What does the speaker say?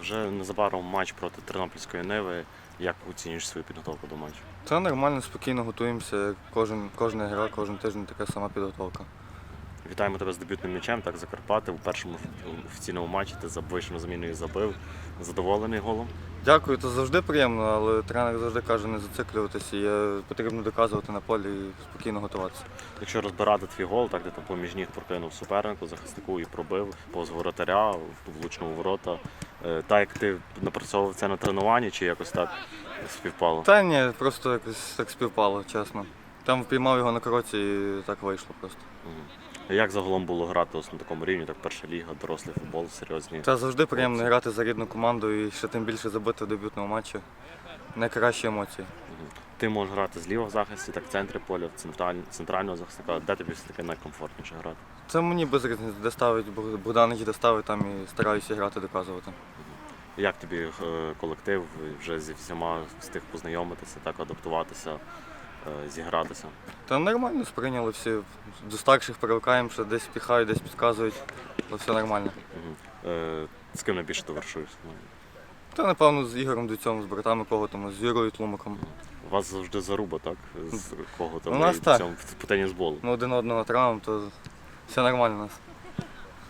Вже незабаром матч проти Тернопільської Ниви. Як оцінюєш свою підготовку до матчу? Це нормально, спокійно готуємося. Кожен, кожна гра, кожен тиждень така сама підготовка. Вітаємо тебе з дебютним м'ячем, так Закарпати. У першому офіційному матчі ти за- вийшов на заміну забив. Задоволений голом. Дякую, це завжди приємно, але тренер завжди каже не зациклюватися. Є потрібно доказувати на полі і спокійно готуватися. Якщо розбирати твій гол, так де там поміж ніг прокинув супернику, захиснику і пробив повз воротаря, влучно у ворота. Е, Так як ти напрацьовував це на тренуванні, чи якось так співпало? Та ні, просто якось так співпало, чесно. Там впіймав його на кроці і так вийшло просто. Як загалом було грати ось на такому рівні, так перша ліга, дорослий футбол, серйозні. Це завжди приємно грати за рідну команду і ще тим більше забити в дебютному матчі. Найкращі емоції. Мгм. Ти можеш грати зліва в захисті, так в центрі поля, в централь... центрального захисника. Де тобі все-таки найкомфортніше грати? Це мені без різниці, де ставить Бог- Богданович, де ставить, там і стараюся грати, доказувати. Як тобі е, колектив вже зі всіма встиг познайомитися, так адаптуватися, е, зігратися? Та нормально сприйняли всі. До старших привикаємо, що десь піхають, десь підказують, але все нормально. Е, З ким найбільше товаришуєш? Та напевно з Ігорем Дуцьом, з братами кого там, з Юрою Тлумаком. У вас завжди заруба, так? З кого там У нас і так. цьому- по тенісболу. Ми один одного травм, то все нормально у нас.